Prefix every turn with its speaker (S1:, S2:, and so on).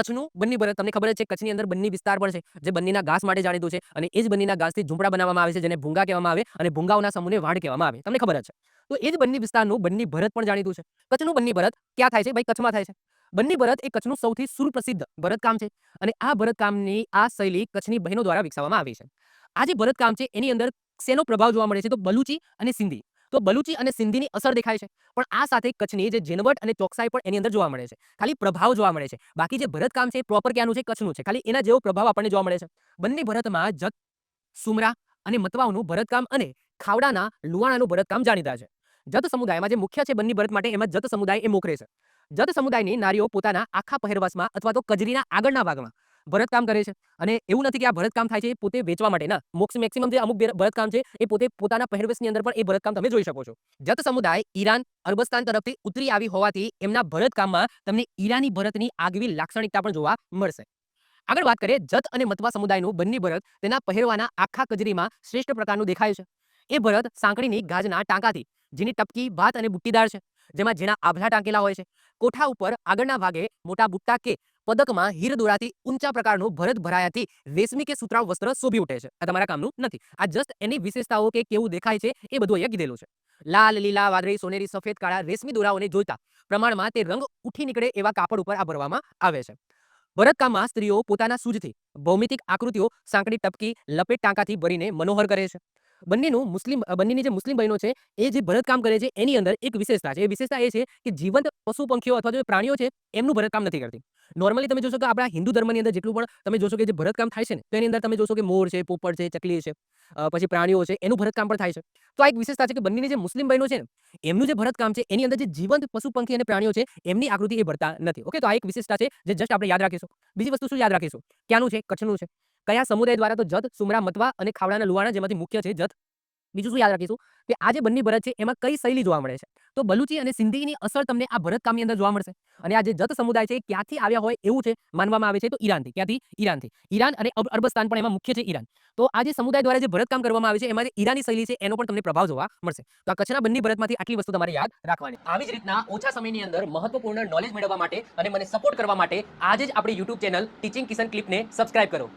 S1: કચ્છનું બન્ની ભરત, તમને ખબર છે, કચ્છની અંદર બન્ની વિસ્તાર પણ છે, જે બન્નીના ઘાસ માટે જાણીતું છે અને એ જ બન્નીના ઘાસથી ઝૂંપડા બનાવવામાં આવે છે, જેને ભૂંગા કહેવામાં આવે અને ભૂંગાઓના સમૂહને વાડ કહેવામાં આવે, તમને ખબર છે. તો એ જ બન્ની વિસ્તારનું બન્ની ભરત પણ જાણીતું છે. કચ્છનું બન્ની ભરત ક્યાં થાય છે? ભાઈ, કચ્છમાં થાય છે. બન્ની ભરત એ કચ્છનું સૌથી સુપ્રસિદ્ધ ભરતકામ છે અને આ ભરતકામની આ શૈલી કચ્છની બહેનો દ્વારા વિકસાવવામાં આવી છે. આ જે ભરતકામ છે, એની અંદર શેનો પ્રભાવ જોવા મળે છે? તો બલુચી અને સિંધી. તો બલુચી અને સિંધીની અસર દેખાય છે. પણ આ સાથે કચ્છની જે ઝીણવટ અને ચોકસાઈ પણ એની અંદર જોવા મળે છે. ખાલી પ્રભાવ જોવા મળે છે. બાકી જે ભરતકામ છે એ પ્રોપર ક્યાંનું છે? કચ્છનું છે. ખાલી એના જેવો પ્રભાવ આપણને જોવા મળે છે. બંને ભરતમાં જત, સુમરા અને મતવાઓનું ભરતકામ અને ખાવડાના લુવાણાનું ભરતકામ જાણીતા છે. જત સમુદાયમાં જે મુખ્ય છે બંને ભરત માટે એમાં જત સમુદાય એ મોખરે છે. જત સમુદાયની નારીઓ પોતાના આખા પહેરવાસમાં અથવા તો કજરીના આગળના ભાગમાં ભરતકામ કરે છે. અને એવું નથી કે આ ભરતકામ થાય છે પોતે વેચવા માટે. ના, મોક્ષ મેક્સિમમ જે અમુક ભેર- ભરતકામ છે એ પોતે પોતાના પહેરવેશની અંદર પણ એ ભરતકામ તમે જોઈ શકો છો. જત સમુદાય ઈરાન, અરબસ્તાન તરફથી ઉતરી આવી હોવાથી એમના ભરતકામમાં તમને ઈરાની ભરતની આગવી લાક્ષણિકતા પણ જોવા મળશે. આગળ વાત કરીએ જત અને મતવા સમુદાયનું બંને ભરત તેના પહેરવાના આખા કજરીમાં શ્રેષ્ઠ પ્રકારનું દેખાય છે. એ ભરત સાંકળીની ગાજના ટાંકાથી, જેની ટપકી ભાત અને બુટ્ટીદાર છે, જેમાં જેના આભલા ટાંકેલા હોય છે. કોઠા ઉપર આગળના ભાગે મોટા બુટ્ટા કે પદકમાં હીર દોરાથી ઊંચા પ્રકારનું ભરત ભરાયાથી રેશમી કે સુતરાઉ વસ્ત્ર શોભી ઉઠે છે. આ તમારા કામનું નથી. આ જસ્ટ એની વિશેષતાઓ કે કેવું દેખાય છે એ બધું અહીંયા કીધેલું છે. લાલ, લીલા, વાદળી, સોનેરી, સફેદ, કાળા રેશમી દોરાઓને જોઈતા પ્રમાણમાં તે રંગ ઉઠી નીકળે એવા કાપડ ઉપર આ ભરવામાં આવે છે. ભરતકામમાં સ્ત્રીઓ પોતાના સૂજથી ભૌમિતિક આકૃતિઓ, સાંકડી ટપકી, લપેટ ટાંકાથી ભરીને મનોહર કરે છે. બંનેનું મુસ્લિમ બંનેની જે મુસ્લિમ બહેનો છે એ જે ભરતકામ કરે છે એની અંદર એક વિશેષતા છે. એ વિશેષતા એ છે કે જીવંત પશુ પંખીઓ અથવા જે પ્રાણીઓ છે એમનું ભરતકામ નથી કરતી. નોર્મલી તમે જોશો કે આપણા હિન્દુ ધર્મની અંદર જેટલું પણ તમે જોશો કે જે ભરતકામ થાય છે ને, તો એની અંદર તમે જોશો કે મોર છે, પોપટ છે, ચકલી છે પછી પ્રાણીઓ છે, એનું ભરતકામ પણ થાય છે. તો આ એક વિશેષતા છે કે બંનેની જે મુસ્લિમ બહેનો છે ને, એમનું જે ભરતકામ છે, એની અંદર જે જીવંત પશુ પંખી અને પ્રાણીઓ છે, એમની આકૃતિ એ ભરતા નથી. ઓકે તો આ એક વિશેષતા છે જે જસ્ટ આપણે યાદ રાખીશું. બીજી વસ્તુ શું યાદ રાખીશું? ક્યાંનું છે? કચ્છનું છે. કયા સમુદાય દ્વારા તો જત, સુમરા, મતવા અને ખાવડાના લુવાણા જેમાંથી મુખ્ય છે જત? બીજું શું યાદ રાખીશું? કે આ જે બંને ભરત છે, એમાં કઈ શૈલી જોવા મળે છે? તો બલુચી અને સિંધીની અસર તમને આ ભરતકામની અંદર જોવા મળશે. અને આ જે જત સમુદાય છે ક્યાંથી આવ્યા હોય એવું છે માનવામાં આવે છે તો ઈરાનથી. ક્યાંથી? ઈરાનથી. ઈરાન અને અરબસ્તાન પણ એમાં મુખ્ય છે ઈરાન. તો આ જે સમુદાય દ્વારા જે ભરતકામ કરવામાં આવે છે એમાં જે ઈરાની શૈલી છે એનો પણ તમને પ્રભાવ જોવા મળશે. તો આ કચ્છના બંને ભરતમાંથી આટલી વસ્તુ તમારે યાદ રાખવાની. આવી જ રીતના ઓછા સમયની અંદર મહત્વપૂર્ણ નોલેજ મેળવવા માટે અને મને સપોર્ટ કરવા માટે આજે જ આપણી યુટ્યુબ ચેનલ ટીચિંગ કિશન ક્લિપને સબસ્ક્રાઇબ કરો.